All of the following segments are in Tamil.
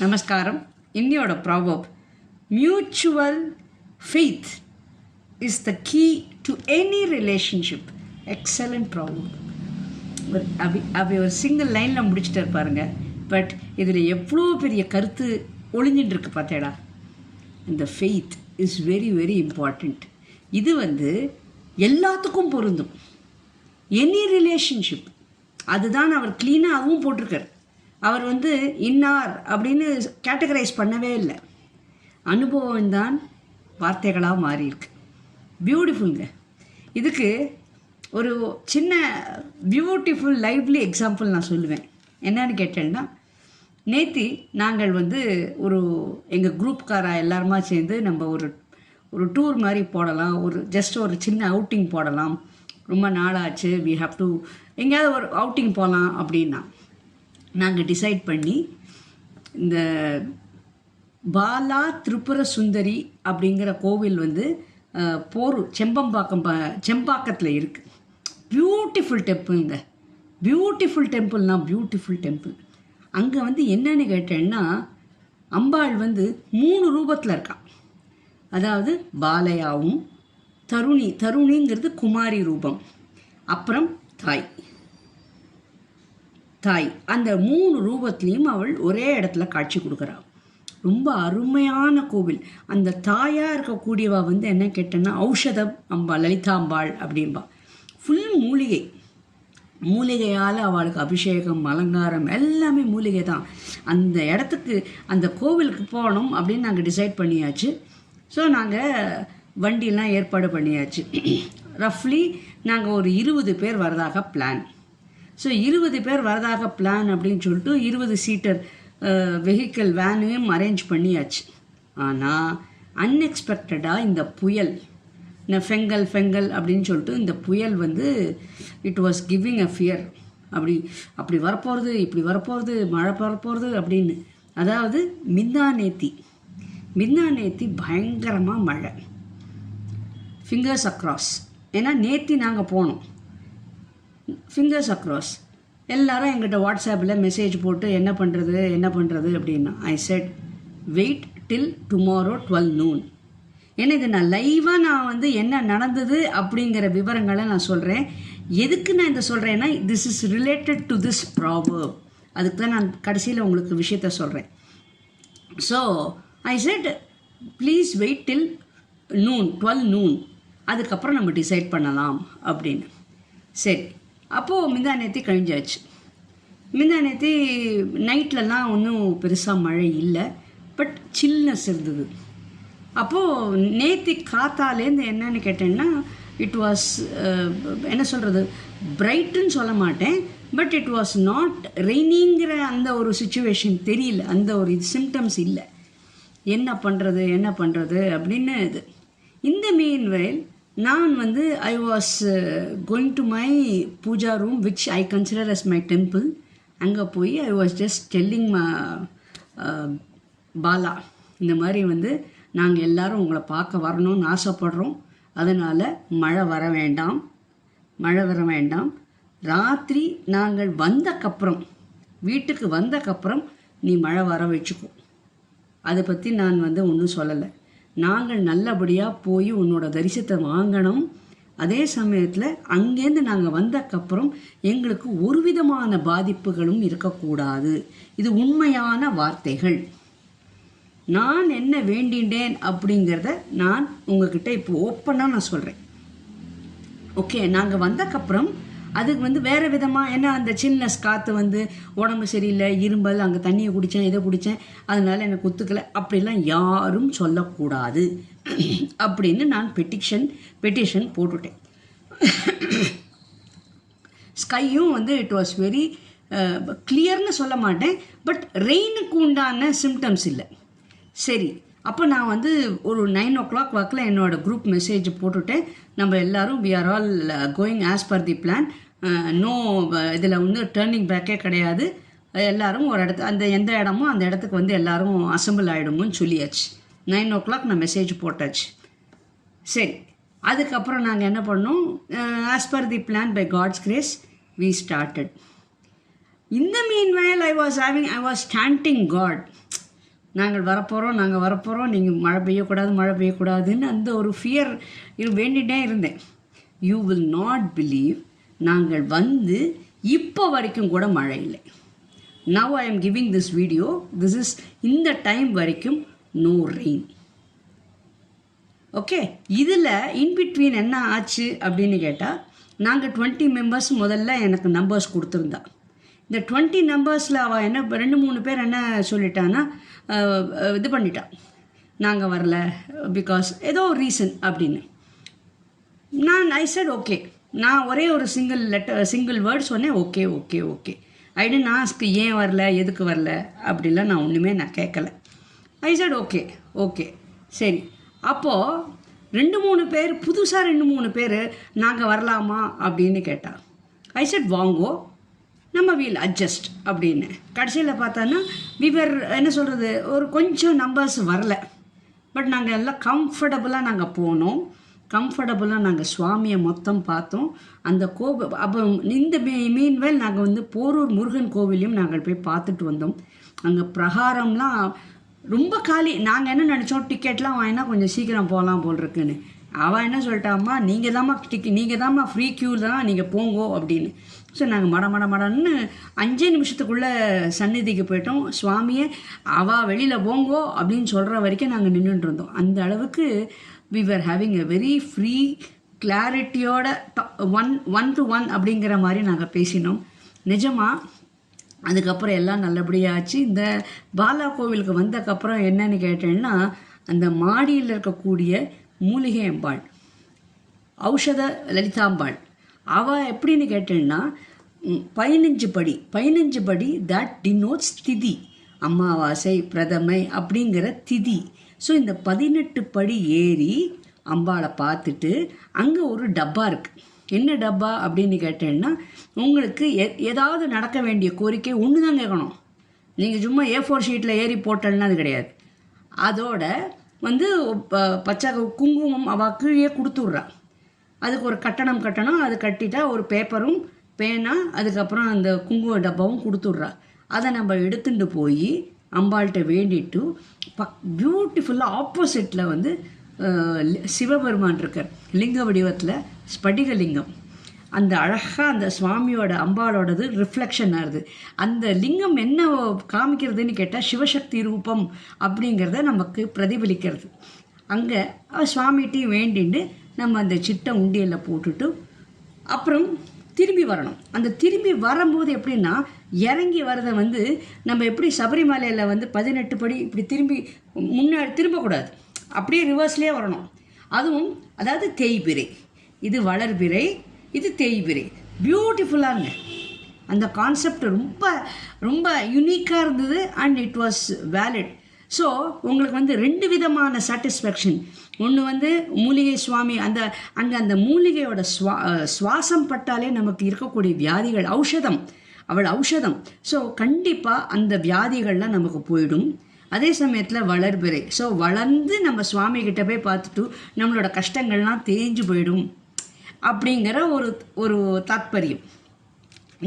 நமஸ்காரம். இன்னியோட proverb mutual faith is the key to any relationship excellent proverb அப்படி அப்படி ஒரு சிங்கிள் லைனில் முடிச்சுட்டு இருப்பாருங்க பட் இதில் எவ்வளோ பெரிய கருத்து ஒளிஞ்சின்னு இருக்கு பார்த்தேடா இந்த faith is very very important இது வந்து எல்லாத்துக்கும் பொருந்தும். எனி ரிலேஷன்ஷிப் அதுதான் அவர் க்ளீனாக அதுவும் போட்டிருக்கார். அவர் வந்து இன்னார் அப்படின்னு கேட்டகரைஸ் பண்ணவே இல்லை. அனுபவம் தான் வார்த்தைகளாக மாறியிருக்கு. பியூட்டிஃபுல்ங்க இதுக்கு ஒரு சின்ன பியூட்டிஃபுல் லைவ்லி எக்ஸாம்பிள் நான் சொல்லுவேன். என்னன்னு கேட்டேன்னா நேத்தி நாங்கள் வந்து ஒரு எங்கள் குரூப்காரா எல்லாருமா சேர்ந்து நம்ம ஒரு ஒரு டூர் மாதிரி போடலாம். ஒரு ஜஸ்ட் ஒரு சின்ன அவுட்டிங் போடலாம். ரொம்ப நாளாச்சு. வி ஹாவ் டு எங்கேயாவது ஒரு அவுட்டிங் போகலாம் அப்படின்னா. நாங்கள் டிசைட் பண்ணி இந்த பாலா திரிபுர சுந்தரி அப்படிங்கிற கோவில் வந்து போர் செம்பம்பாக்கம் ப செம்பாக்கத்தில் இருக்குது பியூட்டிஃபுல் டெம்பிள்ங்க பியூட்டிஃபுல் டெம்பிள்னா பியூட்டிஃபுல் டெம்பிள் அங்கே வந்து என்னன்னு கேட்டேன்னா அம்பாள் வந்து மூணு ரூபத்தில் இருக்கான் அதாவது பாலையாவும் தருணி தருணிங்கிறது குமாரி ரூபம். அப்புறம் தாய். தாய். அந்த மூணு ரூபத்துலேயும் அவள் ஒரே இடத்துல காட்சி கொடுக்குறாள் ரொம்ப அருமையான கோவில். அந்த தாயாக இருக்கக்கூடியவா வந்து என்ன கேட்டேன்னா ஔஷதம் அம்பாள் லலிதாம்பாள் அப்படின்பா ஃபுல் மூலிகை. மூலிகையால் அவளுக்கு அபிஷேகம் அலங்காரம் எல்லாமே மூலிகை தான். அந்த இடத்துக்கு அந்த கோவிலுக்கு போகணும் அப்படின்னு நாங்கள் டிசைட் பண்ணியாச்சு. ஸோ நாங்கள் வண்டிலாம் ஏற்பாடு பண்ணியாச்சு. ரஃப்லி நாங்கள் ஒரு இருபது பேர் வரதாக பிளான் ஸோ இருபது பேர் வரதாக பிளான் அப்படின்னு சொல்லிட்டு இருபது சீட்டர் வெஹிக்கிள் வேனையும் அரேஞ்ச் பண்ணியாச்சு. ஆனால் அன்எக்ஸ்பெக்டடாக இந்த புயல் இந்த ஃபெங்கல் ஃபெங்கல் அப்படின்னு சொல்லிட்டு இந்த புயல் வந்து it was giving a fear அப்படி அப்படி வரப்போகிறது இப்படி வரப்போகிறது மழை வரப்போகிறது அப்படின்னு. அதாவது மிந்தா நேத்தி மிந்தா நேத்தி பயங்கரமாக மழை. ஃபிங்கர்ஸ் அக்ராஸ் ஏன்னா நேத்தி நாங்கள் போனோம். ஃபிங்கர்ஸ் அக்ராஸ் எல்லாரும் எங்கிட்ட வாட்ஸ்அப்பில் மெசேஜ் போட்டு என்ன பண்ணுறது என்ன பண்ணுறது அப்படின்னா I said wait till tomorrow twelve noon ஏன்னா இது நான் லைவாக நான் வந்து என்ன நடந்தது அப்படிங்கிற விவரங்களை நான் சொல்கிறேன் எதுக்கு நான் இதை சொல்கிறேன்னா this is related to this proverb அதுக்கு தான் நான் கடைசியில் உங்களுக்கு விஷயத்த சொல்கிறேன் so I said please wait till noon twelve noon அதுக்கப்புறம் நம்ம டிசைட் பண்ணலாம் அப்படின்னு. சரி அப்போது மிந்தா நேத்தி கழிஞ்சாச்சு. மிந்தா நைட்லலாம் ஒன்றும் பெருசாக மழை இல்லை. பட் சில்னஸ் இருந்தது. அப்போது நேத்தி காத்தாலேருந்து என்னன்னு கேட்டேன்னா இட் வாஸ் என்ன சொல்கிறது பிரைட்டுன்னு சொல்ல மாட்டேன். பட் இட் வாஸ் நாட் ரெய்னிங்கிற அந்த ஒரு சுச்சுவேஷன் தெரியல. அந்த ஒரு இது சிம்டம்ஸ் இல்லை. என்ன பண்ணுறது என்ன பண்ணுறது அப்படின்னு இது. இந்த மீன் வயல் நான் வந்து I was going to my puja room which I consider as my temple அங்கே போய் I was just telling Bala இந்த மாதிரி வந்து நாங்கள் எல்லாரும் உங்களை பார்க்க வரணும்னு ஆசைப்படுறோம். அதனால் மழை வர வேண்டாம். மழை வர வேண்டாம். ராத்திரி நாங்கள் வந்தக்கப்புறம் வீட்டுக்கு வந்தக்கப்புறம் நீ மழை வர வச்சுக்கோ. அதை பற்றி நான் வந்து ஒன்றும் சொல்லலை. நாங்கள் நல்லபடியாக போய் உன்னோட தரிசனத்தை வாங்கணும். அதே சமயத்தில் அங்கேருந்து நாங்கள் வந்தக்கப்புறம் எங்களுக்கு ஒரு விதமான பாதிப்புகளும் இருக்கக்கூடாது. இது உண்மையான வார்த்தைகள். நான் என்ன வேண்டின்றேன் அப்படிங்கிறத நான் உங்ககிட்ட இப்போ ஓப்பனாக நான் சொல்கிறேன் ஓகே நாங்கள் வந்தக்கப்புறம் அதுக்கு வந்து வேறு விதமாக ஏன்னா அந்த சில்னஸ் காற்று வந்து உடம்பு சரியில்லை இரும்பல் அங்கே தண்ணியை குடித்தேன் இதை குடித்தேன் அதனால் எனக்கு ஒத்துக்கலை. அப்படிலாம் யாரும் சொல்லக்கூடாது. அப்படின்னு நான் பெட்டிஷன் பெட்டிஷன் போட்டுட்டேன். ஸ்கையும் வந்து இட் வாஸ் வெரி கிளியர்னு சொல்ல மாட்டேன் பட் ரெயினுக்கு உண்டான சிம்டம்ஸ் இல்லை. சரி அப்போ நான் வந்து ஒரு நைன் ஓ கிளாக் ஒர்க்கில் என்னோடய குரூப் மெசேஜ் போட்டுட்டேன். நம்ம எல்லாரும் we are all going as per the plan no இதில் வந்து டேர்னிங் பேக்கே கிடையாது. எல்லோரும் ஒரு இடத்து அந்த எந்த இடமோ அந்த இடத்துக்கு வந்து எல்லாரும் அசம்பிள் ஆகிடுமோன்னு சொல்லியாச்சு. நைன் ஓ கிளாக் நான் மெசேஜ் போட்டாச்சு. சரி அதுக்கப்புறம் நாங்கள் என்ன பண்ணோம்? As per the plan by God's grace we started இந்த meanwhile I was having I was standing God நாங்கள் வரப்போகிறோம் நாங்கள் வரப்போகிறோம் நீங்கள் மழை பெய்யக்கூடாது மழை பெய்யக்கூடாதுன்னு அந்த ஒரு ஃபியர் வேண்டிகிட்டே இருந்தேன். யூ வில் நாட் பிலீவ் நாங்கள் வந்து இப்போ வரைக்கும் கூட மழை இல்லை. Now I am giving this video this is இந்த டைம் வரைக்கும் நோ ரெயின் ஓகே இதில் இன்பிட்வீன் என்ன ஆச்சு அப்படின்னு கேட்டால் நாங்கள் டுவெண்ட்டி மெம்பர்ஸ் முதல்ல எனக்கு நம்பர்ஸ் கொடுத்துருந்தா. இந்த டுவெண்ட்டி நம்பர்ஸில் அவள் என்ன ரெண்டு மூணு பேர் என்ன சொல்லிட்டான்னா இது பண்ணிட்டான் நாங்கள் வரல பிகாஸ் ஏதோ ஒரு ரீசன் அப்படின்னு. நான் ஐ said ஓகே நான் ஒரே ஒரு சிங்கிள் லெட்டர் சிங்கிள் வேர்ட் சொன்னேன் ஓகே ஓகே ஓகே ஐடி நாஸ்க்கு ஏன் வரல எதுக்கு வரல அப்படிலாம் நான் ஒன்றுமே நான் கேட்கல ஐ said ஓகே ஓகே சரி. அப்போது ரெண்டு மூணு பேர் புதுசாக ரெண்டு மூணு பேர் நாங்கள் வரலாமா அப்படின்னு கேட்டான் ஐ said வாங்கோ. நம்ம வீல் அட்ஜஸ்ட் அப்படின்னு. கடைசியில் பார்த்தோன்னா விவர் என்ன சொல்கிறது ஒரு கொஞ்சம் நம்பர்ஸ் வரல. பட் நாங்கள் எல்லாம் கம்ஃபர்டபுளாக நாங்கள் போனோம். கம்ஃபர்டபுளாக நாங்கள் சுவாமியை மொத்தம் பார்த்தோம். அந்த கோவில் அப்போ இந்த மீன்வேல் நாங்கள் வந்து போரூர் முருகன் கோவிலையும் நாங்கள் போய் பார்த்துட்டு வந்தோம். அங்கே பிரகாரம்லாம் ரொம்ப காலி. நாங்கள் என்ன நினச்சோம் டிக்கெட்லாம் வாங்கினா கொஞ்சம் சீக்கிரம் போகலாம் போல் இருக்குன்னு. அவன் என்ன சொல்லிட்டாம்மா நீங்கள் தாம்மா டிக்கெட் நீங்கள் தாம்மா ஃப்ரீ க்யூ தான் நீங்கள் போங்கோ அப்படின்னு. ஸோ நாங்கள் மட மட மடன்னு அஞ்சே நிமிஷத்துக்குள்ளே சந்நிதிக்கு போயிட்டோம். சுவாமியை அவள் வெளியில் போங்கோ அப்படின்னு சொல்கிற வரைக்கும் நாங்கள் நின்றுட்டு இருந்தோம் அந்த அளவுக்கு we are having a very free கிளாரிட்டியோட one one to one அப்படிங்கிற மாதிரி நாங்கள் பேசினோம். நிஜமாக அதுக்கப்புறம் எல்லாம் நல்லபடியாச்சு இந்த பாலா கோவிலுக்கு வந்ததுக்கப்புறம் என்னன்னு கேட்டேன்னா அந்த மாடியில் இருக்கக்கூடிய மூலிகை அம்பாள். ஔஷத லலிதாம்பாள். அவள் எப்படின்னு கேட்டேன்னா பதினஞ்சு படி பதினஞ்சு படி தட் டினோட்ஸ் திதி. அமாவாசை பிரதமை அப்படிங்கிற திதி. ஸோ இந்த பதினெட்டு படி ஏறி அம்பாளை பார்த்துட்டு அங்கே ஒரு டப்பா இருக்குது என்ன டப்பா அப்படின்னு கேட்டேன்னா உங்களுக்கு எ ஏதாவது நடக்க வேண்டிய கோரிக்கை ஒன்று தான் கேட்கணும். நீங்கள் சும்மா ஏ ஃபோர் ஷீட்டில் ஏறி போட்டல்னா அது கிடையாது. அதோட வந்து ப- பச்சை குங்குமம் அவள் கீழே கொடுத்துட்றா. அதுக்கு ஒரு கட்டணம் கட்டணம். அது கட்டிட்டா ஒரு பேப்பரும் பேனா அதுக்கப்புறம் அந்த குங்கும டப்பாவும் கொடுத்துட்றா. அதை நம்ம எடுத்துட்டு போய் அம்பாள்கிட்ட வேண்டிட்டு பக் பியூட்டிஃபுல்லாக ஆப்போசிட்டில் வந்து லி- சிவபெருமான் இருக்கார். லிங்க வடிவத்தில் ஸ்படிகலிங்கம் அந்த அழகாக அந்த சுவாமியோட அம்பாலோடது ரிஃப்ளெக்ஷன் ஆகுது. அந்த லிங்கம் என்ன காமிக்கிறதுன்னு கேட்டால் சிவசக்தி ரூபம் அப்படிங்கிறத நமக்கு பிரதிபலிக்கிறது. அங்கே சுவாமிகிட்டையும் வேண்டிட்டு நம்ம அந்த சிட்டை உண்டியலில் போட்டுட்டு அப்புறம் திரும்பி வரணும். அந்த திரும்பி வரும்போது எப்படின்னா இறங்கி வரதை வந்து நம்ம எப்படி சபரிமலையில் வந்து பதினெட்டு படி இப்படி திரும்பி முன்னாடி திரும்பக்கூடாது. அப்படியே ரிவர்ஸ்லேயே வரணும். அதுவும் அதாவது தேய்பிரை இது வளர்பிறை. இது தேய்பிரை. இருங்க அந்த கான்செப்ட் ரொம்ப ரொம்ப யூனிக்காக இருந்தது and it was valid so உங்களுக்கு வந்து ரெண்டு விதமான சாட்டிஸ்ஃபேக்ஷன் ஒன்று வந்து மூலிகை சுவாமி அந்த அங்கே அந்த மூலிகையோட சுவா சுவாசம் பட்டாலே நமக்கு இருக்கக்கூடிய வியாதிகள் ஔஷதம். அவள் ஔஷதம். ஸோ கண்டிப்பாக அந்த வியாதிகள்லாம் நமக்கு போயிடும். அதே சமயத்தில் வளர்பிறை. ஸோ வளர்ந்து நம்ம சுவாமிகிட்ட போய் பார்த்துட்டு நம்மளோட கஷ்டங்கள்லாம் தேஞ்சு போயிடும். அப்படிங்கிற ஒரு ஒரு தாத்பரியம்.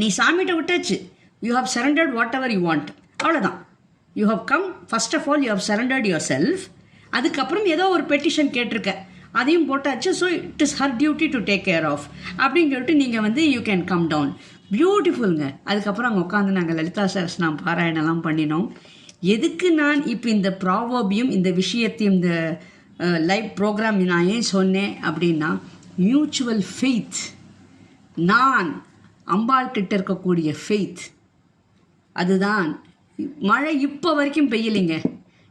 நீ சாமிகிட்ட விட்டாச்சு. You have surrendered whatever you want அவ்வளோதான் you have come first of all you have surrendered yourself அதுக்கப்புறம் ஏதோ ஒரு பெட்டிஷன் கேட்டிருக்க. அதையும் போட்டாச்சு. So it is her duty to take care of அப்படின்னு சொல்லிட்டு நீங்கள் வந்து யூ கேன் கம் டவுன் பியூட்டிஃபுல்ங்க அதுக்கப்புறம் அங்கே உட்காந்து நாங்கள் லலிதா சரஸ்நாம் பாராயணம்லாம் பண்ணினோம். எதுக்கு நான் இப்போ இந்த ப்ராவோபியும் இந்த விஷயத்தையும் இந்த லைவ் ப்ரோக்ராம் நான் ஏன் சொன்னேன் அப்படின்னா மியூச்சுவல் ஃபெய்த் நான் அம்பாள் கிட்ட இருக்கக்கூடிய ஃபெய்த் அதுதான். மழை இப்போ வரைக்கும் பெய்யலைங்க.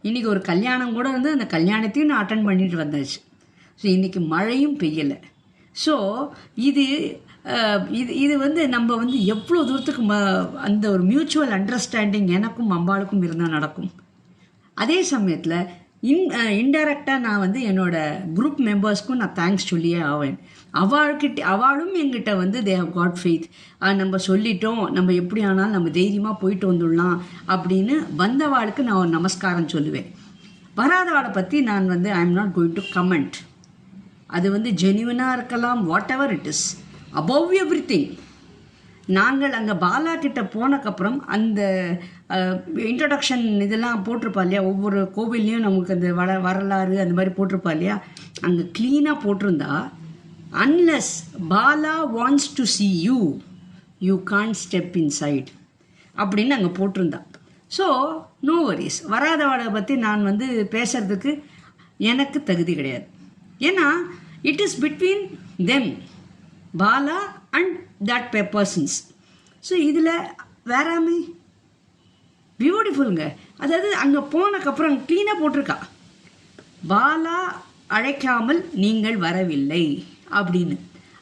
இன்றைக்கி ஒரு கல்யாணம் கூட வந்து அந்த கல்யாணத்தையும் நான் அட்டன் பண்ணிட்டு வந்தாச்சு. ஸோ இன்றைக்கி மழையும் பெய்யலை. ஸோ இது இது இது வந்து நம்ம வந்து எவ்வளோ தூரத்துக்கு ம அந்த ஒரு மியூச்சுவல் அண்டர்ஸ்டாண்டிங் எனக்கும் அம்பாளுக்கும் இருந்தால் நடக்கும். அதே சமயத்தில் இன் இன்டைரக்டாக நான் வந்து என்னோட குரூப் மெம்பர்ஸ்க்கும் நான் தேங்க்ஸ் சொல்லியே ஆவேன். அவள்கிட்ட அவளும் எங்கிட்ட வந்து தே ஹவ் காட் ஃபெய்த் நம்ம சொல்லிட்டோம் நம்ம எப்படி ஆனாலும் நம்ம தைரியமாக போயிட்டு வந்துடலாம் அப்படின்னு வந்தவாளுக்கு நான் ஒரு நமஸ்காரம் சொல்லுவேன். வராதவாளை பற்றி நான் வந்து I am not going to comment அது வந்து ஜென்யூனாக இருக்கலாம் whatever it is above everything நாங்கள் அங்கே பாலா கிட்ட போனக்கப்புறம் அந்த இன்ட்ரடக்ஷன் இதெல்லாம் போட்டிருப்பா இல்லையா? ஒவ்வொரு கோவில்லையும் நமக்கு அந்த வர வரலாறு அந்த மாதிரி போட்டிருப்பா இல்லையா? அங்கே க்ளீனாக போட்டிருந்தா unless Bala wants to see you you can't step inside அப்படின்னு அங்கே போட்டிருந்தா. ஸோ நோ வரிஸ் வராதவளை பற்றி நான் வந்து பேசுறதுக்கு எனக்கு தகுதி கிடையாது. ஏன்னா it is between them Bala and that pay persons so இதில் வேறாமே பியூட்டிஃபுல்ங்க அதாவது அங்கே போனக்கப்புறம் க்ளீனாக போட்டிருக்கா. பாலா அழைக்காமல் நீங்கள் வரவில்லை அப்படின்னு.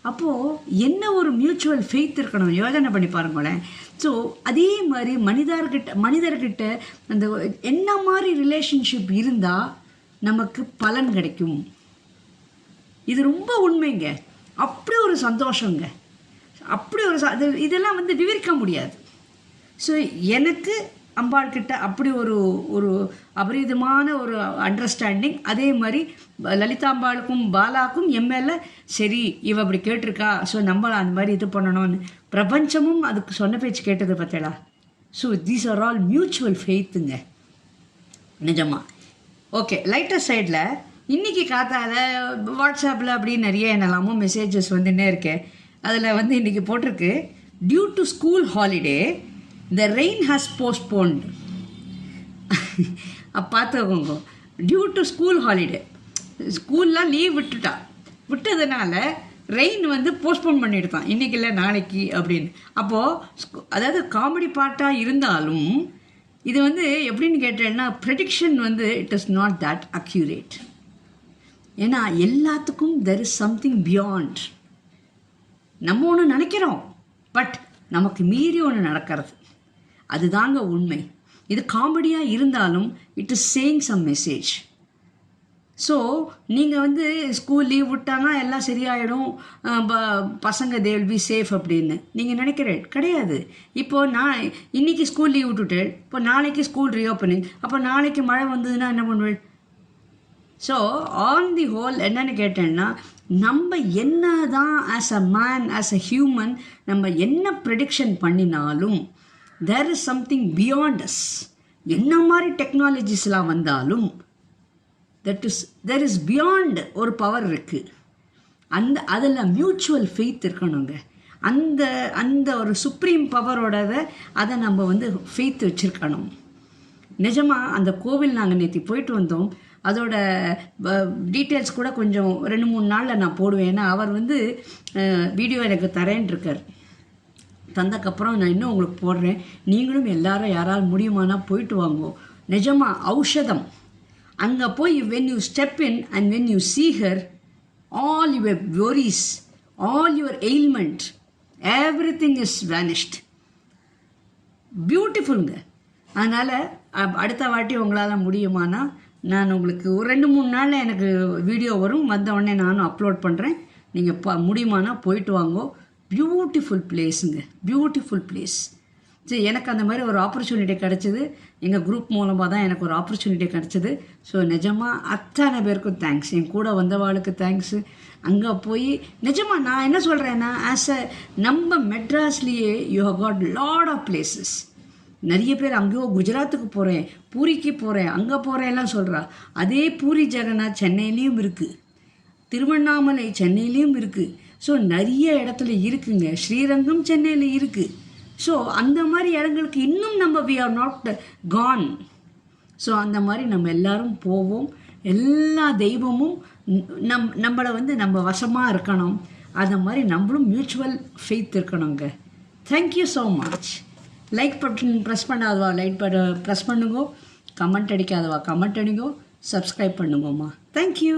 அப்போது என்ன ஒரு மியூச்சுவல் ஃபெய்த் இருக்கணும்? யோஜனை பண்ணி பாருங்களேன். ஸோ அதே மாதிரி மனிதர்கிட்ட மனிதர்கிட்ட அந்த என்ன மாதிரி ரிலேஷன்ஷிப் இருந்தால் நமக்கு பலன் கிடைக்கும்? இது ரொம்ப உண்மைங்க. அப்படி ஒரு சந்தோஷங்க. அப்படி ஒரு சா இதெல்லாம் வந்து விவரிக்க முடியாது. ஸோ எனக்கு அம்பாள் கிட்ட அப்படி ஒரு ஒரு அபரிதமான ஒரு அண்டர்ஸ்டாண்டிங் அதே மாதிரி லலிதா லலிதாம்பாளுக்கும் பாலாக்கும் எம்எல்ஏ சரி இவ அப்படி கேட்டிருக்கா ஸோ நம்மளை அந்த மாதிரி இது பண்ணணும்னு. பிரபஞ்சமும் அதுக்கு சொன்ன பேச்சு கேட்டது பார்த்தேடா so these are all mutual ஃபெய்த்துங்க நிஜமா. ஓகே லைட்டர் சைடில் இன்றைக்கி காத்தால வாட்ஸ்அப்பில் அப்படி நிறைய என்னெல்லாமோ மெசேஜஸ் வந்துன்னே இருக்கேன் அதில் வந்து இன்றைக்கி போட்டிருக்கு. Due to school holiday the rain has postponed பார்த்துக்கோங்க டியூ டு ஸ்கூல் ஹாலிடே ஸ்கூல்லாம் லீவ் விட்டுட்டா. விட்டதுனால ரெயின் வந்து போஸ்ட்போன் பண்ணிடுதான். இன்றைக்கி இல்லை நாளைக்கு அப்படின்னு. அப்போது அதாவது காமெடி பாட்டாக இருந்தாலும் இது வந்து எப்படின்னு கேட்டேன்னா ப்ரெடிக்ஷன் வந்து it is not that accurate ஏன்னா எல்லாத்துக்கும் தெர் இஸ் சம்திங் பியாண்ட் நம்ம ஒன்று நினைக்கிறோம். பட் நமக்கு மீறி ஒன்று நடக்கிறது. அதுதாங்க உண்மை. இது காமெடியாக இருந்தாலும் it is saying some message so நீங்கள் வந்து ஸ்கூல் லீவ் விட்டாங்கன்னா எல்லாம் சரியாயிடும். ப- பசங்க தே வில் பி சேஃப் அப்படின்னு. நீங்கள் நினைக்கிறேன். கிடையாது. இப்போது நான் இன்னைக்கு ஸ்கூல் லீவ் விட்டுட்டு இப்போ நாளைக்கு ஸ்கூல் ரீஓப்பனிங் அப்போ நாளைக்கு மழை வந்ததுன்னா என்ன பண்ணுவேன்? ஸோ ஆன் தி ஹோல் என்னென்னு கேட்டேன்னா நம்ம என்ன தான் as a man as a human நம்ம என்ன ப்ரெடிக்ஷன் பண்ணினாலும் there is something beyond us என்ன மாதிரி டெக்னாலஜிஸ்லாம் வந்தாலும் that is there is beyond ஒரு பவர் இருக்குது அந்த அதில் மியூச்சுவல் ஃபெய்த் இருக்கணுங்க. அந்த அந்த ஒரு சுப்ரீம் பவரோடத அதை நம்ம வந்து ஃபெய்த் வச்சுருக்கணும். நிஜமாக அந்த கோவில் நாங்கள் நேற்று போயிட்டு வந்தோம். அதோட டீட்டெயில்ஸ் கூட கொஞ்சம் ரெண்டு மூணு நாளில் நான் போடுவேன். ஏன்னா அவர் வந்து வீடியோ எனக்கு தரேன் இருக்கார் தந்தக்கப்புறம் நான் இன்னும் உங்களுக்கு போடுறேன். நீங்களும் எல்லாரும் யாரால் முடியுமானா போயிட்டு வாங்கோ. நிஜமாக ஔஷதம். அங்கே போய் when you step in and when you see her all your worries all your ailment everything is vanished பியூட்டிஃபுல்ங்க அதனால் அடுத்த வாட்டி உங்களால் முடியுமானா நான் உங்களுக்கு ஒரு ரெண்டு மூணு நாளில் எனக்கு வீடியோ வரும். வந்த உடனே நானும் அப்லோட் பண்ணுறேன் நீங்கள் ப முடியுமானா போயிட்டு வாங்கோ. பியூட்டிஃபுல் பிளேஸுங்க பியூட்டிஃபுல் பிளேஸ் சரி எனக்கு அந்த மாதிரி ஒரு ஆப்பர்ச்சுனிட்டி கிடச்சிது. எங்கள் குரூப் மூலமாக தான் எனக்கு ஒரு ஆப்பர்ச்சுனிட்டி கிடச்சிது. ஸோ நிஜமாக அத்தனை பேருக்கும் தேங்க்ஸ் என் கூட வந்தவாளுக்கு தேங்க்ஸு அங்கே போய் நிஜமாக நான் என்ன சொல்கிறேன்னா ஆஸ் அ நம்ம மெட்ராஸ்லேயே you have got lot of places நிறைய பேர் அங்கேயோ குஜராத்துக்கு போகிறேன் பூரிக்கு போகிறேன் அங்கே போகிறேன் எல்லாம் சொல்கிறா அதே பூரி ஜெகநாத் சென்னையிலையும் இருக்குது திருவண்ணாமலை சென்னையிலையும் இருக்குது ஸோ நிறைய இடத்துல இருக்குங்க. ஸ்ரீரங்கம் சென்னையில் இருக்குது ஸோ அந்த மாதிரி இடங்களுக்கு இன்னும் நம்ம we are not gone so அந்த மாதிரி நம்ம எல்லாரும் போவோம். எல்லா தெய்வமும் நம் நம்மளை வந்து நம்ம வசமாக இருக்கணும். அந்த மாதிரி நம்மளும் மியூச்சுவல் ஃபெய்த் இருக்கணுங்க. Thank you so much like button press பண்ணாதவா? Like button press பண்ணுங்கோ. கமெண்ட் அடிக்காதவா? கமெண்ட் அடிங்கோ. சப்ஸ்கிரைப் பண்ணுங்கம்மா. Thank you